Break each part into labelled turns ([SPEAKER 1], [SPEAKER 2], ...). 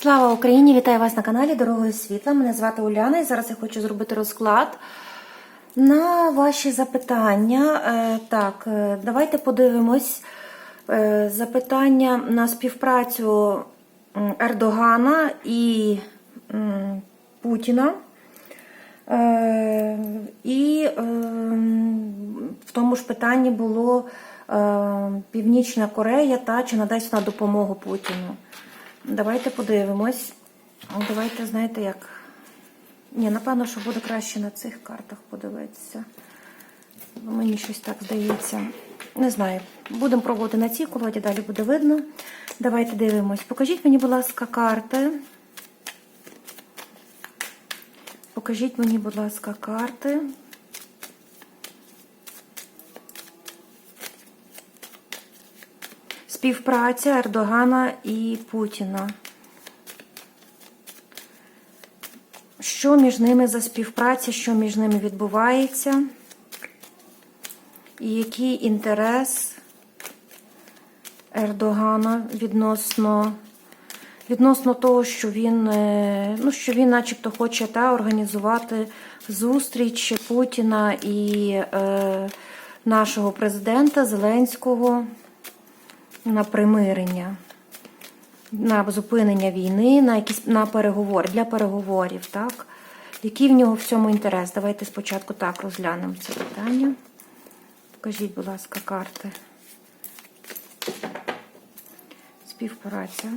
[SPEAKER 1] Слава Україні! Вітаю вас на каналі Дорогою Світла. Мене звати Уляна і зараз я хочу зробити розклад на ваші запитання. Е, Так, е, давайте подивимось е, запитання на співпрацю Ердогана і Путіна. І в тому ж питанні було Північна Корея та чи надасть вона допомогу Путіну. Давайте подивимось. Давайте, знаєте, як. Ні, напевно, що буде краще на цих картах подивитися. Мені щось так здається. Не знаю. Будемо пробувати на цій колоді, далі буде видно. Давайте дивимось. Покажіть мені, будь ласка, карти. Покажіть мені, будь ласка, карти. Співпраця Ердогана і Путіна. Що між ними за співпраця, що між ними відбувається? І який інтерес Ердогана відносно відносно того, що він, е, ну, що він начебто хоче та, організувати зустріч Путіна і е, нашого президента Зеленського на примирення, на зупинення війни, на якісь на переговори, для переговорів, так? Який в нього в цьому інтерес? Давайте спочатку так розглянемо це питання. Покажіть, будь ласка, карти. Співпраця.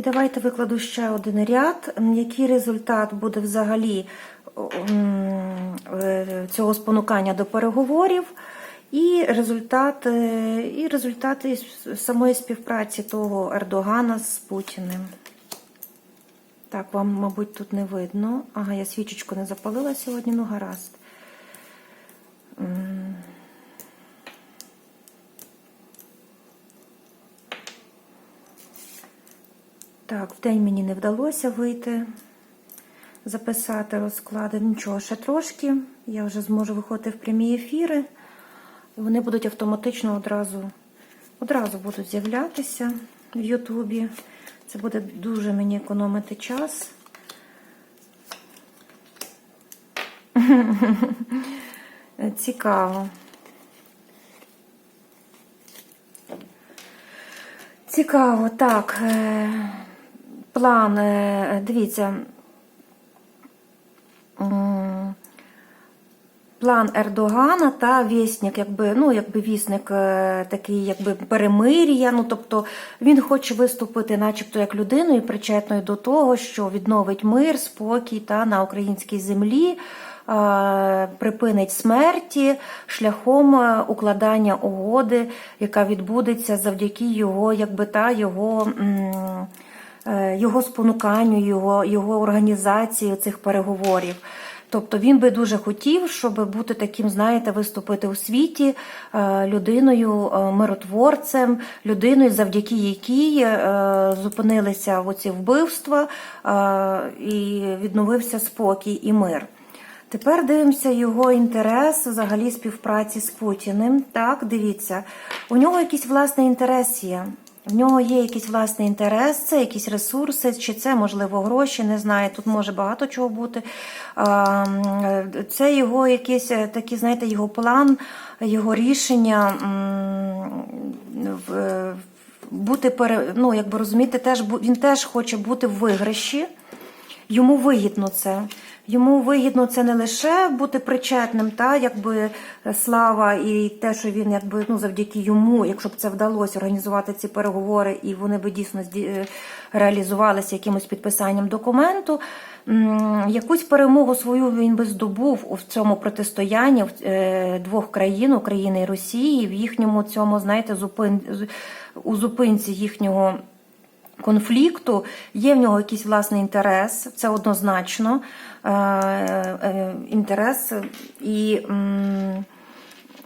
[SPEAKER 1] І давайте викладу ще один ряд. Який результат буде взагалі е, цього спонукання до переговорів, і результат, е, і результати самої співпраці того Ердогана з Путіним. Так, вам, мабуть, тут не видно. Ага, я свічечку не запалила сьогодні, ну гаразд. Так, в день мені не вдалося вийти, записати розклади. Нічого, ще трошки. Я вже зможу виходити в прямі ефіри. Вони будуть автоматично одразу, одразу будуть з'являтися в Ютубі. Це буде дуже мені економити час. Цікаво. Цікаво, так. План, е, дивіться. План Ердогана та вісник, якби, ну, якби вісник е, такий, якби перемир'я. Ну, тобто він хоче виступити, начебто, як людиною, причетною до того, що відновить мир, спокій та на українській землі. е, Припинить смерті шляхом укладання угоди, яка відбудеться завдяки його, якби та його м, його спонуканню, його, його організації цих переговорів. Тобто він би дуже хотів, щоб бути таким, знаєте, виступити у світі е, людиною, е, миротворцем, людиною, завдяки якій е, зупинилися оці вбивства е, і відновився спокій і мир. Тепер дивимося його інтерес взагалі співпраці з Путіним. Так, дивіться, у нього якийсь власний інтерес є. В нього є якийсь власний інтерес, це якісь ресурси, чи це, можливо, гроші, не знаю, тут може багато чого бути. Це його якийсь е, такий, знаєте, його план, його рішення в- бути пере, ну, якби розумієте, теж він теж хоче бути в виграші. йому вигідно це. Йому вигідно це не лише бути причетним, та якби е, слава і те, що він якби ну завдяки йому, якщо б це вдалося організувати ці переговори, і вони би дійсно е, реалізувалися якимось підписанням документу. Якусь перемогу свою він би здобув у цьому протистоянні е, двох країн України і Росії в їхньому цьому, знаєте, зупин у зупинці їхнього конфлікту, є в нього якийсь власний інтерес, це однозначно інтерес. І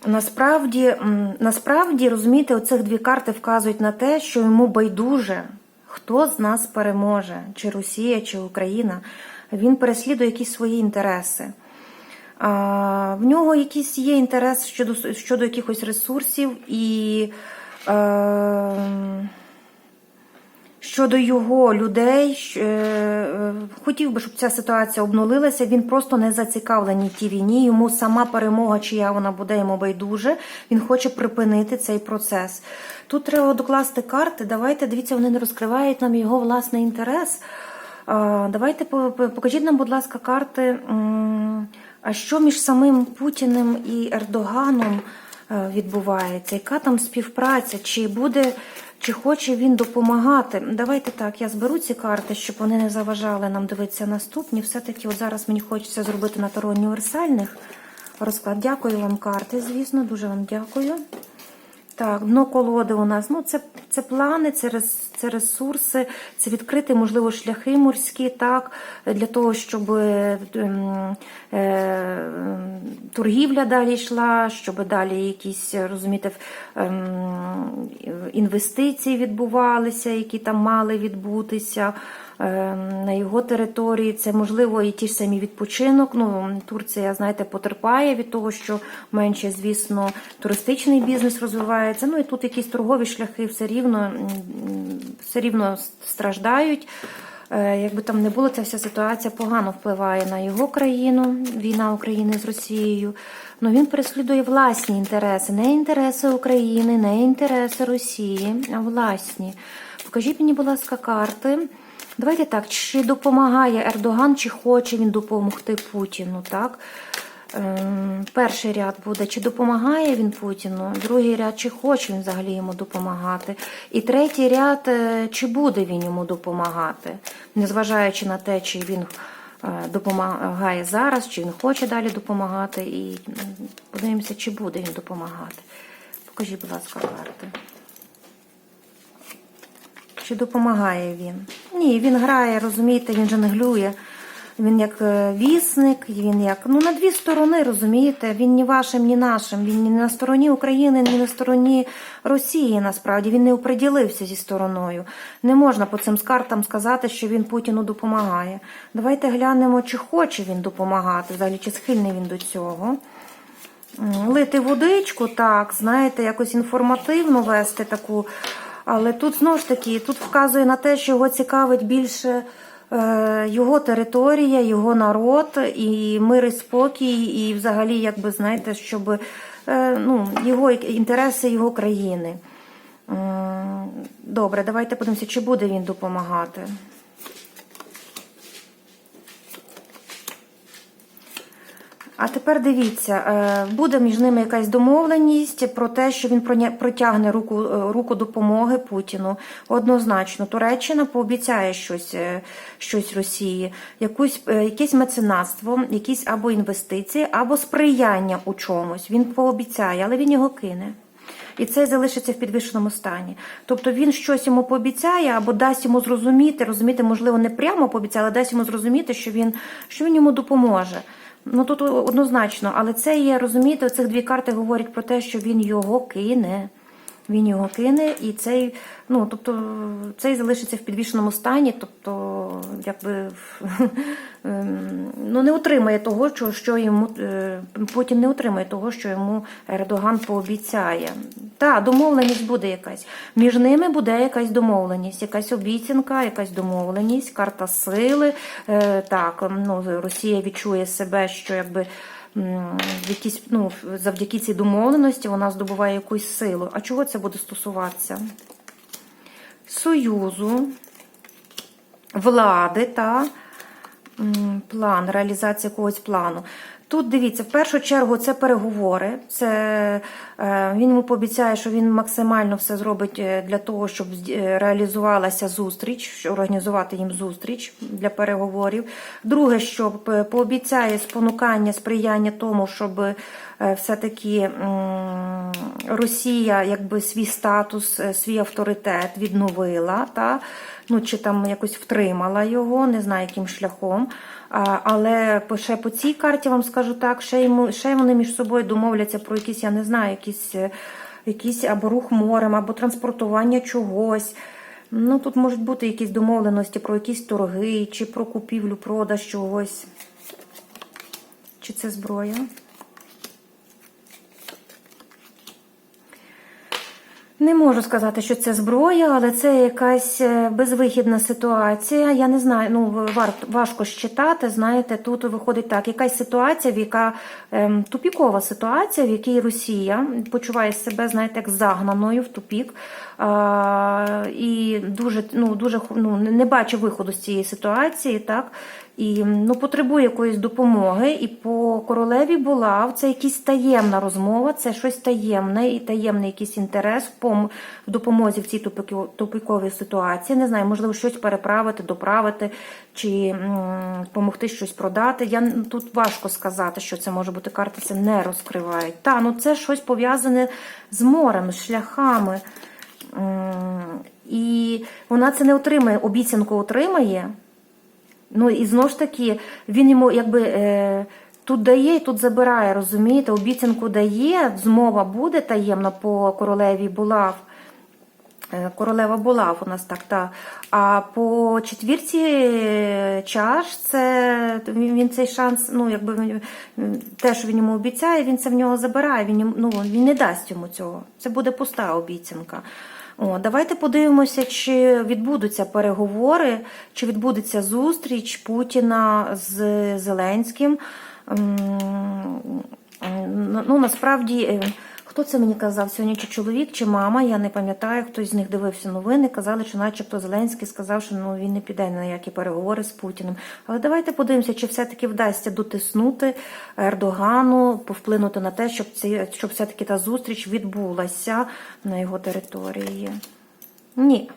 [SPEAKER 1] насправді, насправді, розумієте, оцих дві карти вказують на те, що йому байдуже, хто з нас переможе, чи Росія, чи Україна. Він переслідує якісь свої інтереси. В нього якийсь є інтерес щодо, щодо якихось ресурсів і. Е, Щодо його людей, е, е, хотів би, щоб ця ситуація обнулилася. Він просто не зацікавлений тій війні. Йому сама перемога, чия вона буде йому байдуже. Він хоче припинити цей процес. Тут треба докласти карти. Давайте дивіться, вони не розкривають нам його власний інтерес. Давайте по- по- покажіть нам, будь ласка, карти. А що між самим Путіним і Ердоганом е, відбувається? Яка там співпраця? Чи буде, чи хоче він допомагати? Давайте так, я зберу ці карти, щоб вони не заважали нам дивитися наступні. Все-таки от зараз мені хочеться зробити на таро універсальних розклад. Дякую вам, карти, звісно, дуже вам дякую. Так, дно колоди у нас. Ну, це, це плани, це, це ресурси, це відкрити, можливо, шляхи морські, так, для того, щоб е, е, торгівля далі йшла, щоб далі якісь, розумієте, е, інвестиції відбувалися, які там мали відбутися. Ем, На його території це можливо і ті ж самі відпочинок. Ну Турція, знаєте, потерпає від того, що менше, звісно, туристичний бізнес розвивається. Ну і тут якісь торгові шляхи все рівно все рівно страждають. Е, Якби там не було, ця вся ситуація погано впливає на його країну, війна України з Росією. Ну він переслідує власні інтереси, не інтереси України, не інтереси Росії, а власні. Покажіть мені, будь ласка, карти. Давайте так, чи допомагає Ердоган, чи хоче він допомогти Путіну, так? Ем, Перший ряд буде, чи допомагає він Путіну, другий ряд, чи хоче він взагалі йому допомагати. І третій ряд, е, чи буде він йому допомагати, незважаючи на те, чи він е, допомагає зараз, чи він хоче далі допомагати. І подивимося, чи буде він допомагати. Покажіть, будь ласка, карти. Чи допомагає він? Ні, він грає, розумієте, він же не глює. Він як е, вісник, він як ну на дві сторони, розумієте? Він ні вашим, ні нашим. Він ні на стороні України, ні на стороні Росії. Насправді він не оприділився зі стороною. Не можна по цим картам сказати, що він Путіну допомагає. Давайте глянемо, чи хоче він допомагати, взагалі, чи схильний він до цього. Лити водичку, так, знаєте, якось інформативно вести таку. Але тут знову ж таки, тут вказує на те, що його цікавить більше е, його територія, його народ, і мир і спокій, і взагалі, якби знаєте, щоб е, ну, його інтереси його країни. Добре, давайте подивимося, чи буде він допомагати. А тепер дивіться, е, буде між ними якась домовленість про те, що він протягне руку, е, руку допомоги Путіну. Однозначно, Туреччина пообіцяє щось, е, щось Росії, якусь, якесь меценатство, якісь або інвестиції, або сприяння у чомусь. Він пообіцяє, але він його кине. І це залишиться в підвищеному стані. Тобто він щось йому пообіцяє або дасть йому зрозуміти, розуміти, можливо, не прямо пообіцяє, але дасть йому зрозуміти, що він, що він йому допоможе. Ну тут однозначно, але це є, розумієте, цих дві карти говорять про те, що він його кине. Він його кине, і цей, ну тобто, цей залишиться в підвішеному стані, тобто, якби ем, ну, не отримає того, що, що йому е, Путін не отримає того, що йому Ердоган пообіцяє. Так, домовленість буде якась. Між ними буде якась домовленість, якась обіцянка, якась домовленість, карта сили. Е, Так, ну Росія відчує себе, що якби. Якісь, ну, завдяки цій домовленості вона здобуває якусь силу. А чого це буде стосуватися? Союзу, влади та план, реалізація якогось плану. Тут дивіться, в першу чергу це переговори. Це е, він йому пообіцяє, що він максимально все зробить е, для того, щоб е, реалізувалася зустріч, організувати їм зустріч для переговорів. Друге, що пообіцяє спонукання, сприяння тому, щоб все-таки Росія якби свій статус, свій авторитет відновила, та? ну, чи там якось втримала його, не знаю яким шляхом. Але ще по цій карті вам скажу так, ще, йому, ще вони між собою домовляться про якісь, я не знаю, якісь, е, якісь або рух морем, або транспортування чогось. Ну, тут можуть бути якісь домовленості про якісь торги, чи про купівлю, продаж чогось. Чи це зброя? Не можу сказати, що це зброя, але це якась е, безвихідна ситуація. Я не знаю, ну важко щитати. Знаєте, тут виходить так: якась ситуація, в яка ем, тупікова ситуація, в якій Росія почуває себе, знаєте, як загнаною в тупік. А, і дуже, ну, дуже ну, не не бачу виходу з цієї ситуації, так. І ну, потребує якоїсь допомоги. І по королеві була це якась таємна розмова, це щось таємне і таємний якийсь інтерес в допомозі в цій тупіковій ситуації. Не знаю, можливо, щось переправити, доправити чи допомогти щось продати. Я тут важко сказати, що це може бути. Карти це не розкривають. Та, ну це щось пов'язане з морем, з шляхами. І вона це не отримає, обіцянку отримає. Ну і знову ж таки, він йому якби е, тут дає і тут забирає, розумієте? Обіцянку дає, змова буде таємна по королеві Булав. Е, Королева Булав у нас так, та. А по четвірці е, чаш, це він цей шанс, ну якби те, що він йому обіцяє, він це в нього забирає. Він ну він не дасть йому цього. Це буде пуста обіцянка. О, давайте подивимося, чи відбудуться переговори, чи відбудеться зустріч Путіна з Зеленським. Ну, насправді, е, хто це мені казав сьогодні? Чи чоловік, чи мама? Я не пам'ятаю, хтось з них дивився новини. Казали, що, начебто, Зеленський сказав, що ну він не піде на які переговори з Путіним. Але давайте подивимося, чи все-таки вдасться дотиснути Ердогану, повплинути на те, щоб ці, щоб все-таки та зустріч відбулася на його території. Ні.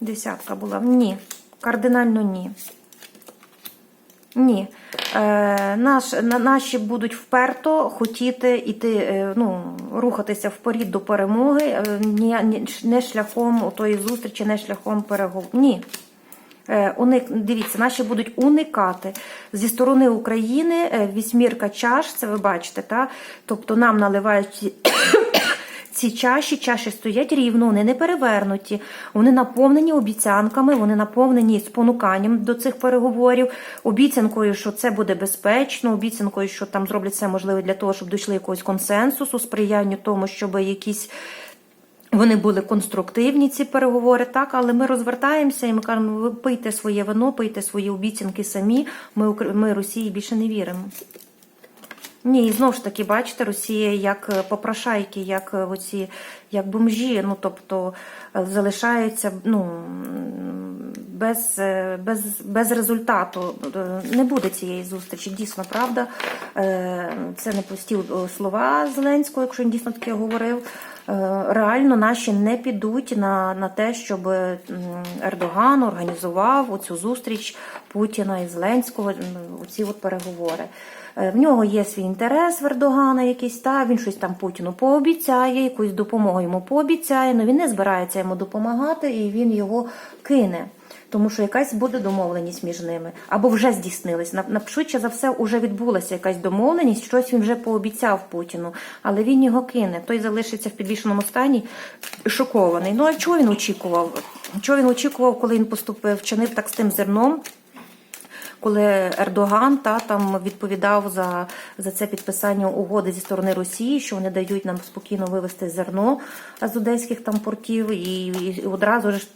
[SPEAKER 1] Dесятка була. Ні. Кардинально ні. Ні. Е, наш, на, наші будуть вперто хотіти іти, е, ну, рухатися вперед до перемоги, е, не шляхом тої зустрічі, не шляхом переговорів. Ні. Е, уник, дивіться, наші будуть уникати зі сторони України вісьмірка чаш, це ви бачите, та? тобто нам наливають ці чаші, чаші стоять рівно, вони не перевернуті, вони наповнені обіцянками, вони наповнені спонуканням до цих переговорів, обіцянкою, що це буде безпечно, обіцянкою, що там зроблять все можливе для того, щоб дійшли якогось консенсусу, сприянню тому, щоб якісь. Вони були конструктивні, ці переговори, так, але ми розвертаємося і ми кажемо, ви пийте своє вино, пийте свої обіцянки самі. Ми, ми Росії більше не віримо. Ні, і знову ж таки, бачите, Росія як е, попрошайки, як е, оці, як бомжі, ну тобто е, залишаються ну, без, без, без результату. Не буде цієї зустрічі, дійсно, правда. Це не пусті слова Зеленського, якщо він дійсно таке говорив. Реально наші не підуть на, на те, щоб Ердоган організував оцю зустріч Путіна і Зеленського, оці от переговори. Е, В нього є свій інтерес в Ердогана якийсь, та він щось там Путіну пообіцяє, якусь допомогу йому пообіцяє, але він не збирається йому допомагати і він його кине. Тому що якась буде домовленість між ними, або вже здійснилась. Швидше за все, вже відбулася якась домовленість, щось він вже пообіцяв Путіну, але він його кине. Той залишиться в підвішеному стані шокований. Ну а чого він очікував? Чого він очікував, коли він поступив, вчинив так з тим зерном? Коли Ердоган та там відповідав за, за це підписання угоди зі сторони Росії, що вони дають нам спокійно вивезти зерно з одеських там портів, і, і одразу ж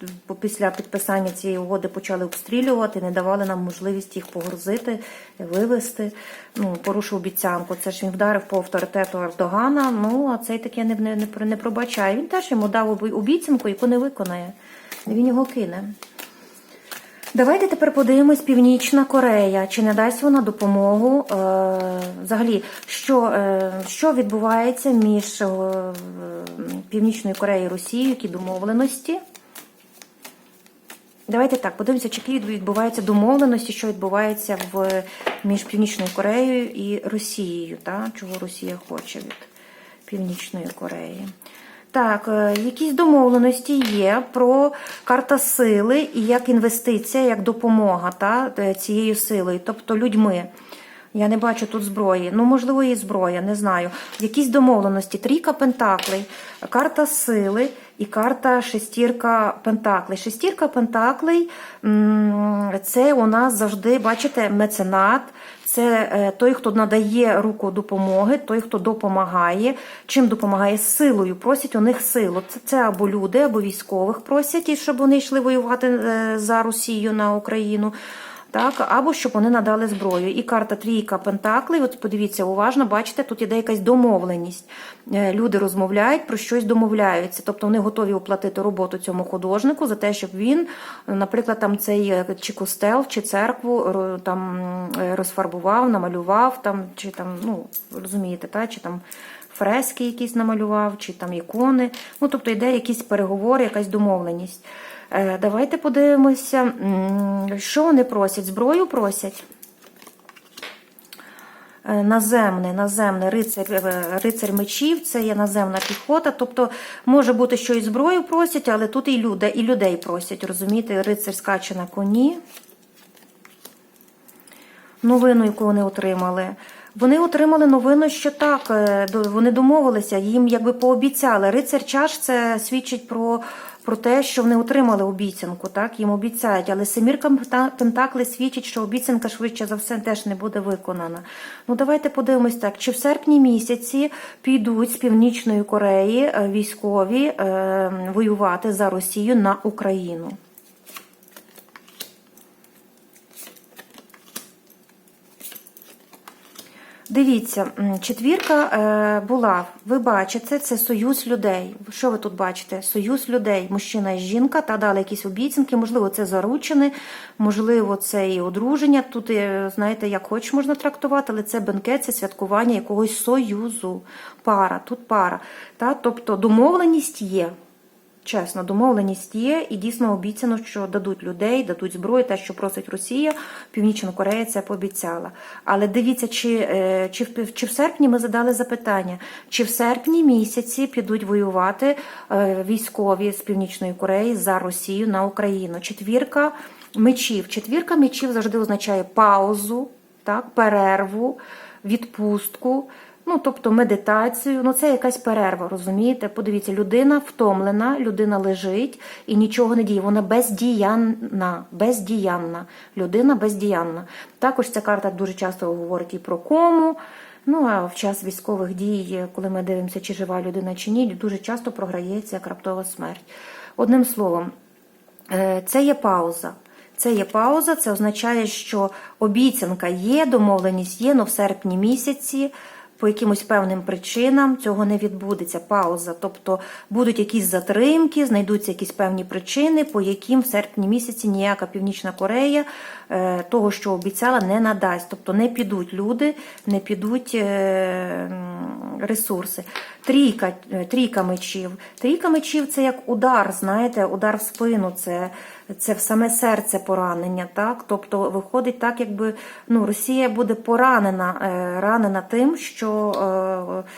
[SPEAKER 1] після підписання цієї угоди почали обстрілювати, не давали нам можливість їх погрузити, вивезти. Ну порушив обіцянку. Це ж він вдарив по авторитету Ердогана. Ну а цей таке не, не, не, пробачає. Він теж йому дав обіцянку, яку не виконає. Він його кине. Давайте тепер подивимось Північна Корея. Чи не дасть вона допомогу? Е, взагалі, що, е, що відбувається між е, Північною Кореєю і Росією, які домовленості? Давайте так, подивимося, чи відбуваються домовленості, що відбувається в, між Північною Кореєю і Росією, та? чого Росія хоче від Північної Кореї. Так, е, якісь домовленості є про карта сили і як інвестиція, як допомога та, е, цією силою, тобто людьми. Я не бачу тут зброї. Ну, можливо, і зброя, не знаю. Якісь домовленості. Трійка пентаклей, карта сили і карта шестірка пентаклей. Шестірка пентаклей це у нас завжди, бачите, меценат. Це е, той, хто надає руку допомоги, той, хто допомагає. Чим допомагає силою? Просять у них силу. Це, це або люди, або військових просять, щоб вони йшли воювати е, за Росію на Україну. Так, або щоб вони надали зброю. І карта трійка Пентаклей. От подивіться уважно, бачите, тут іде якась домовленість. Е, Люди розмовляють про щось домовляються. Тобто вони готові оплатити роботу цьому художнику за те, щоб він, наприклад, там цей е, чи костел, чи церкву там е, розфарбував, намалював там, чи там, ну розумієте, та чи там. Фрески якісь намалював, чи там ікони. Ну, тобто йде якісь переговори, якась домовленість. Е, Давайте подивимося, що вони просять. Зброю просять. Е, Наземне, наземне рицар, е, рицар мечів, це є наземна піхота. Тобто може бути, що і зброю просять, але тут і, люди, і людей просять. Розумієте, рицар скаче на коні. Новину, яку вони отримали. Вони отримали новину, що так, вони домовилися, їм якби пообіцяли. Рицар чаш це свідчить про, про те, що вони отримали обіцянку, так, їм обіцяють. Але семірка Пентакли свідчить, що обіцянка швидше за все теж не буде виконана. Ну давайте подивимось так, чи в серпні місяці підуть з Північної Кореї е, військові е, воювати за Росію на Україну. Дивіться, четвірка е, була. Ви бачите, це союз людей. Що ви тут бачите? Союз людей, мужчина і жінка, та дали якісь обіцянки. Можливо, це заручини, можливо, це і одруження. Тут, е, знаєте, як хоч можна трактувати, але це бенкет, це святкування якогось союзу. Пара, тут пара. Та? Тобто домовленість є. Чесно, домовленість є, і дійсно обіцяно, що дадуть людей, дадуть зброю, те, що просить Росія, Північна Корея це пообіцяла. Але дивіться, чи, е, чи, в, чи в серпні ми задали запитання, чи в серпні місяці підуть воювати е, військові з Північної Кореї за Росію на Україну. Четвірка мечів. Четвірка мечів завжди означає паузу, так, перерву, відпустку. Ну, тобто медитацію, ну це якась перерва, розумієте? Подивіться, людина втомлена, людина лежить і нічого не діє. Вона бездіянна, бездіянна. Людина бездіянна. Також ця карта дуже часто говорить і про кому. Ну а в час військових дій, коли ми дивимося, чи жива людина чи ні, дуже часто програється як раптова смерть. Одним словом, е, це є пауза. Це є пауза, це означає, що обіцянка є, домовленість є, але в серпні місяці по якимось певним причинам цього не відбудеться. Пауза. Тобто будуть якісь затримки, знайдуться якісь певні причини, по яким в серпні місяці ніяка Північна Корея е, того, що обіцяла, не надасть. Тобто не підуть люди, не підуть е, ресурси. Трійка, е, трійка мечів. Трійка мечів це як удар, знаєте, удар в спину, це, це в саме серце поранення. Так? Тобто виходить так, якби ну, Росія буде поранена е, ранена тим, що е,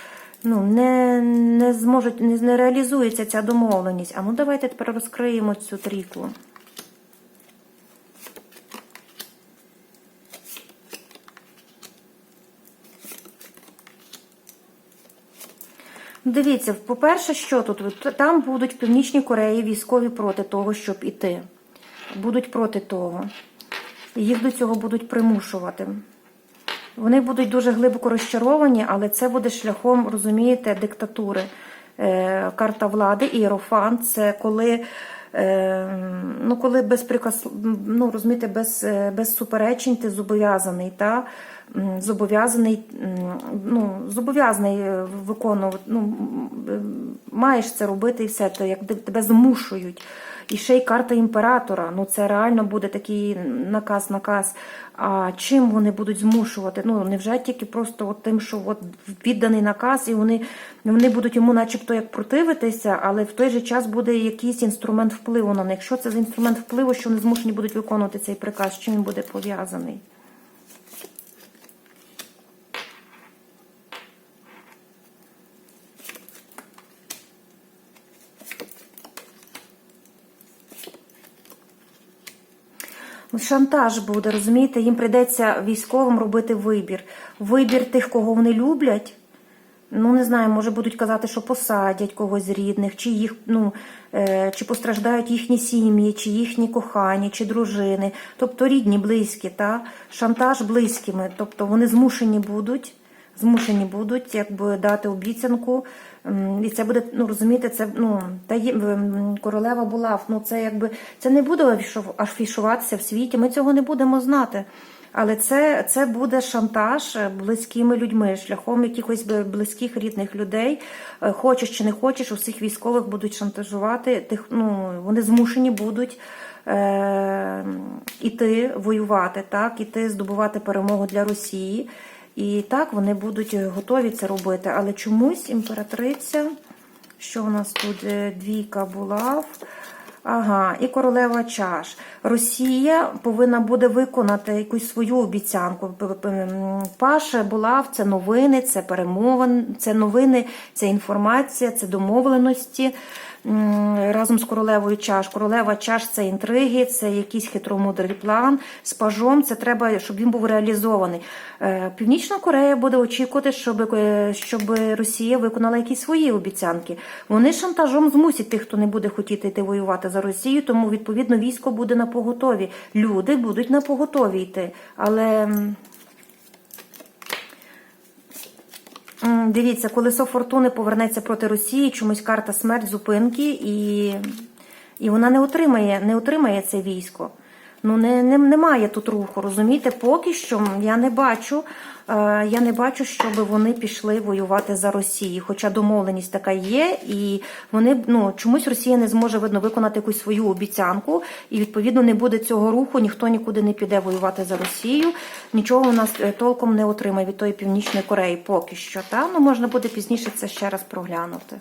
[SPEAKER 1] ну, не, не зможуть, не, не реалізується ця домовленість. А ну давайте тепер розкриємо цю трійку. Дивіться, по-перше, що тут? Там будуть в Північній Кореї військові проти того, щоб іти. Будуть проти того. Їх до цього будуть примушувати. Вони будуть дуже глибоко розчаровані, але це буде шляхом, розумієте, диктатури. Е, карта влади, іерофант це коли. е, Ну, коли без приказ, ну розумієте, без, е, без суперечень ти зобов'язаний, та зобов'язаний, ну, зобов'язаний е, виконувати, ну, маєш це робити і все, то як тебе змушують. І ще й карта імператора. Ну це реально буде такий наказ, наказ. А чим вони будуть змушувати? Ну невже тільки просто от тим, що от відданий наказ, і вони, вони будуть йому, начебто, як противитися, але в той же час буде якийсь інструмент впливу на них. Що це за інструмент впливу, що вони змушені будуть виконувати цей приказ? З чим він буде пов'язаний? Шантаж буде, розумієте, їм прийдеться військовим робити вибір. Вибір тих, кого вони люблять. Ну, не знаю, може будуть казати, що посадять когось з рідних, чи їх, ну, е, чи постраждають їхні сім'ї, чи їхні кохані, чи дружини. Тобто рідні, близькі, та? шантаж близькими. Тобто вони змушені будуть, змушені будуть якби дати обіцянку. І це буде, ну розумієте, це ну та є- королева була. Ну це якби це не буде афішуватися в світі. Ми цього не будемо знати. Але це, це буде шантаж е, близькими людьми, шляхом якихось близьких рідних людей. Е, Хочеш чи не хочеш, усіх військових будуть шантажувати. Тих, ну, вони змушені будуть е, іти воювати, так, іти здобувати перемогу для Росії. І так вони будуть готові це робити. Але чомусь імператриця, що у нас тут Е, двійка була. Ага, і королева чаш. Росія повинна буде виконати якусь свою обіцянку. Паша Булав це новини, це перемовин, це новини, це інформація, це домовленості. Разом з королевою чаш. Королева чаш це інтриги, це якийсь хитромудрий план. З пажом це треба, щоб він був реалізований. Е, Північна Корея буде очікувати, щоб, е, щоб Росія виконала якісь свої обіцянки. Вони шантажом змусять тих, хто не буде хотіти йти воювати за Росію, тому відповідно військо буде на поготові. Люди будуть на поготові йти. Але. м, М, Дивіться, колесо фортуни повернеться проти Росії, чомусь карта смерть зупинки, і, і вона не отримає, не отримає це військо. Ну не, не, немає тут руху, розумієте? Поки що я не бачу, е, я не бачу, щоб вони пішли воювати за Росію. Хоча домовленість така є, і вони ну чомусь Росія не зможе видно виконати якусь свою обіцянку, і відповідно не буде цього руху, ніхто нікуди не піде воювати за Росію. Нічого у нас е, толком не отримає від тої північної Кореї поки що. Та ну можна буде пізніше це ще раз проглянути.